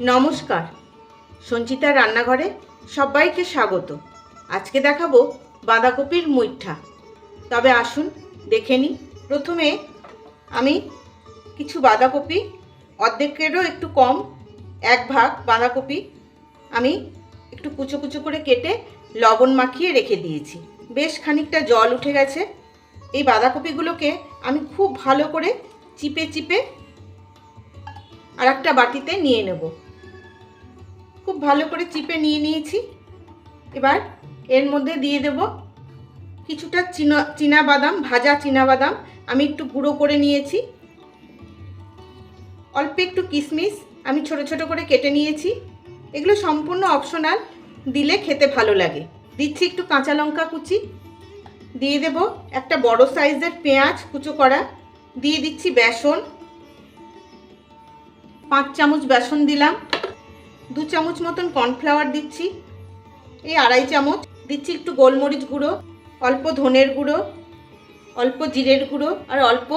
নমস্কার। সঞ্চিতার রান্নাঘরে সবাইকে স্বাগত। আজকে দেখাবো বাঁধাকপির মুইঠা। তবে আসুন, দেখে নিই। প্রথমে আমি কিছু বাঁধাকপি, অর্ধেকেরও একটু কম, এক ভাগ বাঁধাকপি আমি একটু কুচো কুচো করে কেটে লবণ মাখিয়ে রেখে দিয়েছি। বেশ খানিকটা জল উঠে গেছে। এই বাঁধাকপিগুলোকে আমি খুব ভালো করে চিপে চিপে আর একটা বাটিতে নিয়ে নেব। খুব ভালো করে চিপে নিয়ে নিয়েছি। এবার এর মধ্যে দিয়ে দেব কিছুটা চীনা চীনা বাদাম, ভাজা চীনা বাদাম। আমি একটু গুঁড়ো করে নিয়েছি। অল্প একটু কিশমিশ আমি ছোট ছোট করে কেটে নিয়েছি। এগুলো সম্পূর্ণ অপশনাল দিলে খেতে ভালো লাগে। দিচ্ছি একটু কাঁচা লঙ্কা কুচি। দিয়ে দেব একটা বড় সাইজের পেঁয়াজ কুচো করা। দিয়ে দিচ্ছি বেসন। পাঁচ চামচ বেসন দিলাম। দু চামচ মতন কর্নফ্লাওয়ার দিচ্ছি, এই আড়াই চামচ। দিচ্ছি একটু গোলমরিচ গুঁড়ো, অল্প ধনের গুঁড়ো, অল্প জিরের গুঁড়ো আর অল্প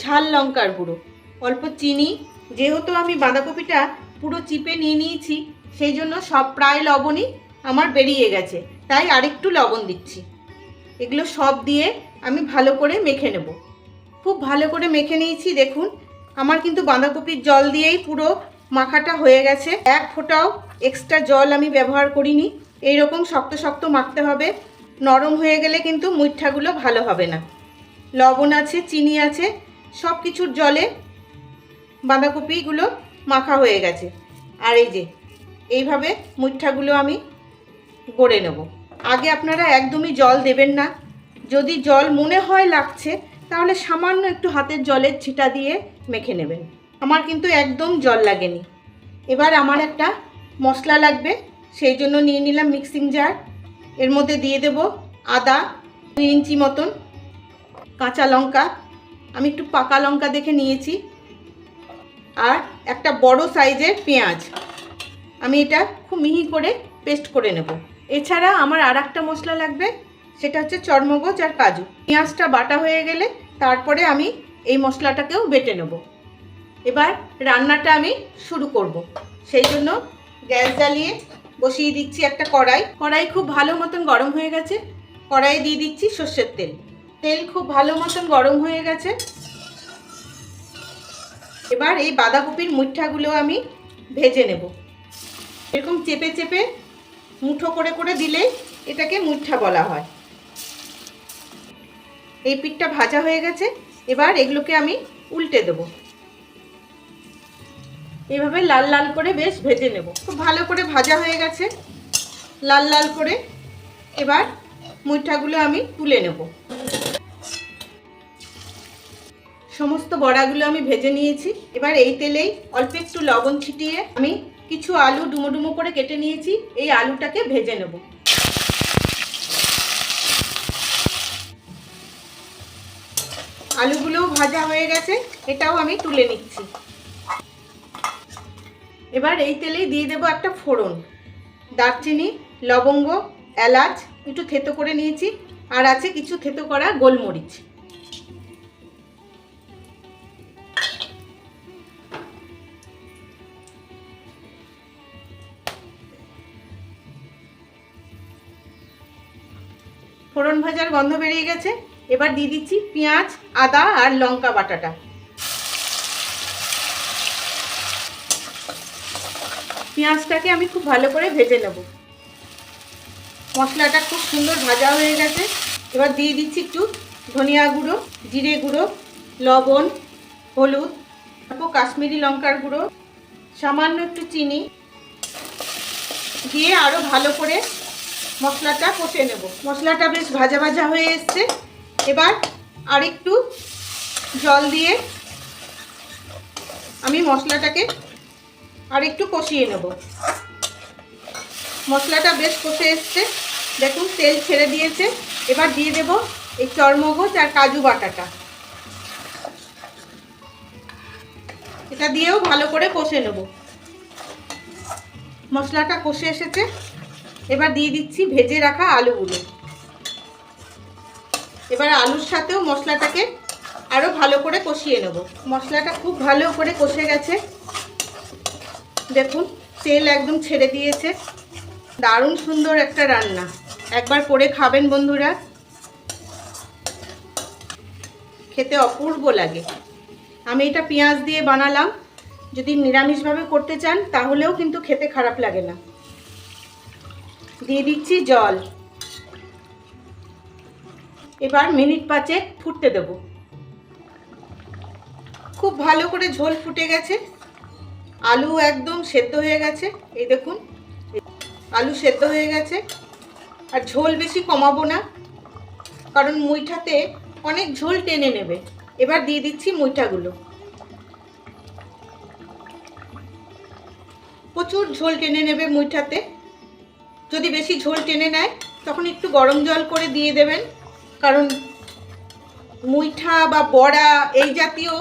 ঝাল লঙ্কার গুঁড়ো। অল্প চিনি, যেহেতু আমি বাঁধাকপিটা পুরো চিপে নিয়ে নিয়েছি, সেই জন্য সব প্রায় লবণই আমার বেরিয়ে গেছে। তাই আরেকটু লবণ দিচ্ছি। এগুলো সব দিয়ে আমি ভালো করে মেখে নেব। খুব ভালো করে মেখে নিয়েছি, দেখুন। আমার কিন্তু বাঁধাকপির জল দিয়েই পুরো মাখাটা হয়ে গেছে। এক ফোঁটাও এক্সট্রা জল আমি ব্যবহার করিনি। এই রকম শক্ত শক্ত মাখতে হবে। নরম হয়ে গেলে কিন্তু মুইঠাগুলো ভালো হবে না। লবণ আছে, চিনি আছে সব কিছুর জলে বাঁধাকপিগুলো মাখা হয়ে গেছে। আর এই যে, এইভাবে মুইঠাগুলো আমি গড়ে নেব। আগে আপনারা একদমই জল দেবেন না। যদি জল মনে হয় লাগছে, তাহলে সামান্য একটু হাতের জলের ছিটা দিয়ে মেখে নেবেন। আমার কিন্তু একদম জল লাগেনি। এবার আমার একটা মশলা লাগবে, সেই জন্য নিয়ে নিলাম মিক্সিং জার এর মধ্যে দিয়ে দেব আদা, দুই ইঞ্চি মতন কাঁচা লঙ্কা। আমি একটু পাকা লঙ্কা দেখে নিয়েছি। আর একটা বড় সাইজের পেঁয়াজ। আমি এটা খুব মিহি করে পেস্ট করে নেব। এছাড়া আমার আর একটা মশলা লাগবে, সেটা হচ্ছে চর্মগজ আর কাজু। পেঁয়াজটা বাটা হয়ে গেলে তারপরে আমি এই মশলাটাকেও বেটে নেব। এবার রান্নাটা আমি শুরু করব। সেই জন্য গ্যাস জ্বালিয়ে বসিয়ে দিচ্ছি একটা কড়াই। কড়াই খুব ভালো মতন গরম হয়ে গেছে। কড়াইয়ে দিয়ে দিচ্ছি সর্ষের তেল। তেল খুব ভালো মতন গরম হয়ে গেছে। এবার এই বাঁধাকপির মুঠাগুলো আমি ভেজে নেব। এরকম চেপে চেপে মুঠো করে করে দিলে এটাকে মুঠা বলা হয়। এই পিঠটা ভাজা হয়ে গেছে। এবার এগুলোকে আমি উল্টে দেব। এভাবে লাল লাল করে বেশ ভেজে নেব। খুব ভালো করে ভাজা হয়ে গেছে। লাল লাল করে এবার মুঠাগুলো আমি তুলে নেব। সমস্ত বড়াগুলো আমি ভেজে নিয়েছি। এবার এই তেলেই অল্প একটু লবণ ছিটিয়ে আমি কিছু আলু ডুমো ডুমো করে কেটে নিয়েছি। এই আলুটাকে ভেজে নেব। আলুগুলোও ভাজা হয়ে গেছে। এটাও আমি তুলে নিচ্ছি। এবার এই তেলেই দিয়ে দেবো একটা ফোড়ন। দারচিনি, লবঙ্গ, এলাচ একটু থেতো করে নিয়েছি। আর আছে কিছু থেতো করা গোলমরিচ। ফোড়ন ভাজার গন্ধ বেরিয়ে গেছে। এবার দিয়ে দিচ্ছি পেঁয়াজ, আদা আর লঙ্কা বাটাটা। পেঁয়াজটাকে আমি খুব ভালো করে ভেজে নেব। মশলাটা খুব সুন্দর ভাজা হয়ে গেছে। এবার দিয়ে দিচ্ছি একটু ধনিয়া গুঁড়ো, জিরে গুঁড়ো, লবণ, হলুদ অল্প কাশ্মীরি লঙ্কার গুঁড়ো, সামান্য একটু চিনি দিয়ে আরও ভালো করে মশলাটা কষে নেব। মশলাটা বেশ ভাজা ভাজা হয়ে এসছে। এবার আরেকটু জল দিয়ে আমি মশলাটাকে আরেকটু কষিয়ে নেব। মশলাটা বেশ কষে এসছে। দেখুন, তেল ছেড়ে দিয়েছে। এবার দিয়ে দেব এই চরমগজ আর কাজু বাটাটা। এটা দিয়েও ভালো করে কষে নেব। মশলাটা কষে এসেছে। এবার দিয়ে দিচ্ছি ভেজে রাখা আলুগুলো। এবার আলুর সাথেও মশলাটাকে আরও ভালো করে কষিয়ে নেব। মশলাটা খুব ভালো করে কষে গেছে। দেখুন, তেল একদম ছেড়ে দিয়েছে। দারুণ সুন্দর একটা রান্না। একবার করে খাবেন বন্ধুরা। খেতে অপূর্ব লাগে। আমি এটা পেঁয়াজ দিয়ে বানালাম। যদি নিরামিষভাবে করতে চান, তাহলেও কিন্তু খেতে খারাপ লাগে না। দিয়ে দিচ্ছি জল। এবার মিনিট পাঁচেক ফুটতে দেব। খুব ভালো করে ঝোল ফুটে গেছে। আলু একদম সেদ্ধ হয়ে গেছে, এই দেখুন। আলু সেদ্ধ হয়ে গেছে। আর ঝোল বেশি কমাবো না, কারণ মুইঠাতে অনেক ঝোল টেনে নেবে। এবার দিয়ে দিচ্ছি মুইঠাগুলো। প্রচুর ঝোল টেনে নেবে মুইঠাতে। যদি বেশি ঝোল টেনে নেয়, তখন একটু গরম জল করে দিয়ে দেবেন। কারণ মুইঠা বা বড়া এই জাতীয়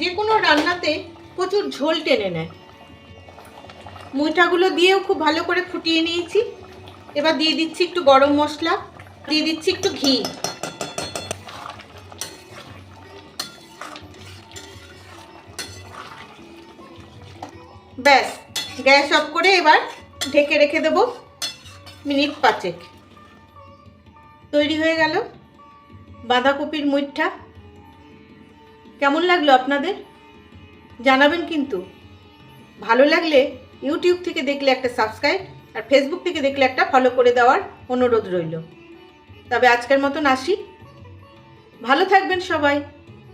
যে কোনো রান্নাতে প্রচুর ঝোল টেনে নেয়। মুইঠাগুলো দিয়েও খুব ভালো করে ফুটিয়ে নিয়েছি। এবার দিয়ে দিচ্ছি একটু গরম মশলা, দিয়ে দিচ্ছি একটু ঘি। ব্যাস, গ্যাস অফ করে এবার ঢেকে রেখে দেবো মিনিট পাঁচেক। তৈরি হয়ে গেল বাঁধাকপির মুইঠা। কেমন লাগল আপনাদের? জানাবেন কিন্তু। ভালো লাগলে ইউটিউব থেকে দেখলে একটা সাবস্ক্রাইব আর ফেসবুক থেকে দেখলে একটা ফলো করে দেওয়ার অনুরোধ রইল। তবে আজকের মতন আসি। ভালো থাকবেন সবাই।